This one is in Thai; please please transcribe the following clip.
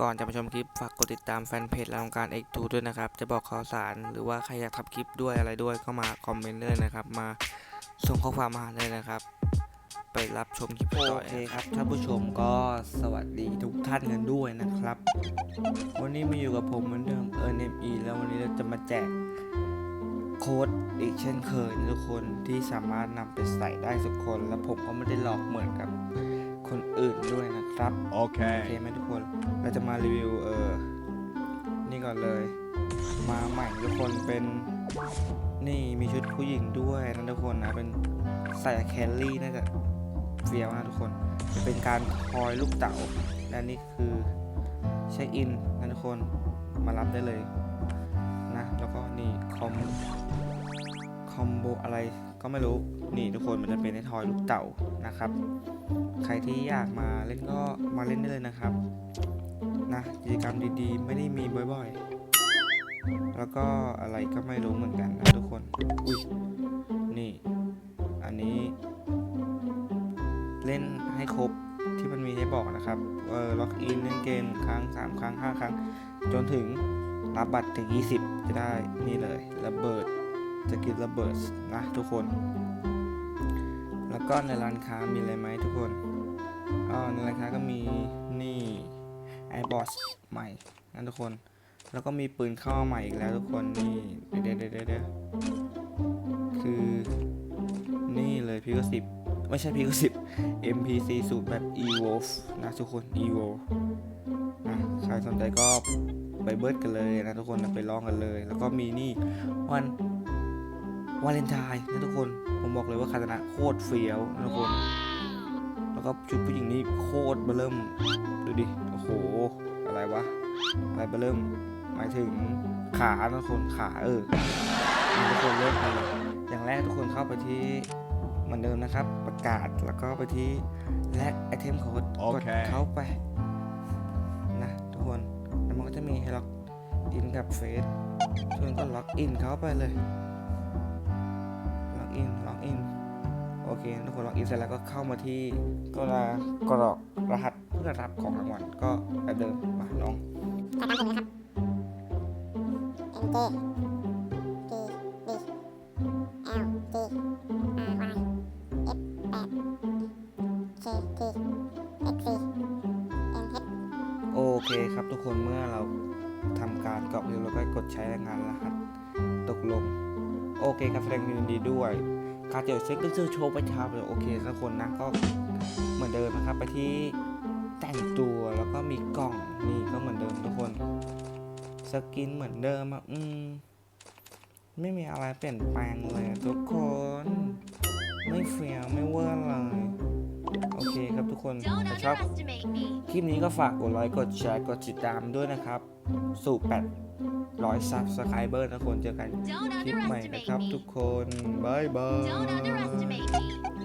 ก่อนจะไปชมคลิปฝากกดติดตามแฟนเพจรายการ X2 ด้วยนะครับ จะบอกข่าวสารหรือว่าใครอยากทำคลิปด้วยอะไรด้วยก็มาคอมเมนต์เลยนะครับ มาส่งข้อความมาเลยนะครับ ไปรับชมคลิปต่อโอเคครับท่านผู้ชมก็สวัสดีทุกท่านกันด้วยนะครับ วันนี้มาอยู่กับผมเหมือนเดิมเอ NME แล้ววันนี้เราจะมาแจกโค้ดอีกเช่นเคยทุกคนที่สามารถนำไปใส่ได้ทุกคน และผมก็ไม่ได้หลอกเหมือนกับ คนอื่นด้วยนะครับ โอเค Okay. ไหมทุกคน เราจะมารีวิวเออนี่ก่อนเลย มาใหม่ทุกคนเป็นนี่มีชุดผู้หญิงด้วยนะทุกคนนะเป็นใส่แคลรี่น่าจะเฟี้ยวนะทุกคน จะเป็นการทอยลูกเต๋าและนี่คือเช็คอินนะทุกคนมารับได้เลยนะแล้วก็นี่คอมค อมโบอะไรก็ไม่รู้นี่ทุกคนมันจะเป็นในทอยลูกเต่านะครับ ใครที่อยากมาเล่นก็มาเล่นได้เลยนะครับนะกิจกรรมดีๆ ไม่ได้มีบ่อยๆ แล้วก็อะไรก็ไม่รู้เหมือนกันนะทุกคนอุ้ยนี่ อันนี้เล่นให้ครบที่มันมีให้บอกนะครับเออล็อกอินเล่นเกมครั้ง 3 ครั้ง 5 ครั้ง จนถึงรับบัตรถึง 20 จะได้นี่เลยระเบิด จะกินระเบิดนะทุกคน แล้วก็ในร้านค้ามีอะไรไหมทุกคนอ๋อในร้านค้าก็มีนี่ไอบอสใหม่นะทุกคน แล้วก็มีปืนเข้าใหม่อีกแล้วทุกคนนี่เดี๋ยวเดี๋ยวเดี๋ยวเดี๋ยวคือนี่เลยพีก็สิบไม่ใช่พีก็สิบ MPC สูตรแบบ EVO นะทุกคน EVO นะใครสนใจก็ไปเบิร์ดกันเลยนะทุกคนนะไปลองกันเลย แล้วก็มีนี่วัน วาเลนไทน์นะทุกคน ผมบอกเลยว่าคาตนะโคตรเฟี้ยวนะทุกคน แล้วก็ชุดผู้หญิงนี่โคตรเบอร์เริ่ม ดูดิ โอ้โห อะไรวะ อะไรเบอร์เริ่ม หมายถึงขานะทุกคน ขาเออนี่ทุกคนเริ่มกันเลยอย่างแรกทุกคนเข้าไปที่เหมือนเดิมนะครับ ประกาศ แล้วก็ไปที่แลกไอเทมโค้ดกดโอเคเข้าไปนะทุกคน แล้วมันก็จะมีให้ล็อกอินกับเฟซทุกคนก็ล็อกอินเข้าไปเลยล็อ กอินล็อกอินโอเคทุกคนล็อกอินเสร็จแล้วก็เข้ามาที่ก็ลากรอกรหัสเพื่อรับของรางวัลก็แบบเดิมมาลองใส่ตามผมนะครับ N J G B L G R Y F 8 K T X C N H โอเคครับทุกคนเมื่อเราทำการกรอกเรียบร้อยก็กดใช้รายงานรหัสตกลง โอเคครับแสดงความยินดีด้วย การเจอเช็คก็คือโชว์ประชาเลยโอเคทุกคนนะก็เหมือนเดิมนะครับไปที่แต่งตัวแล้วก็มีกล่องนี่ก็เหมือนเดิมทุกคนสกินเหมือนเดิมอะอืมไม่มีอะไรเปลี่ยนแปลงเลยทุกคน ไม่เฟี้ยวไม่เวอร์เลย โอเคครับทุกคน Don't ถ้าชอบ underestimate me. คลิปนี้ก็ฝากกดไลค์กดแชร์กดติดตามด้วยนะครับ สู่800ซับสไครเบอร์นะคนเจอกัน Don't คลิปใหม่นะ underestimate ครับ me. ทุกคนบ๊ายบาย Don't underestimate me.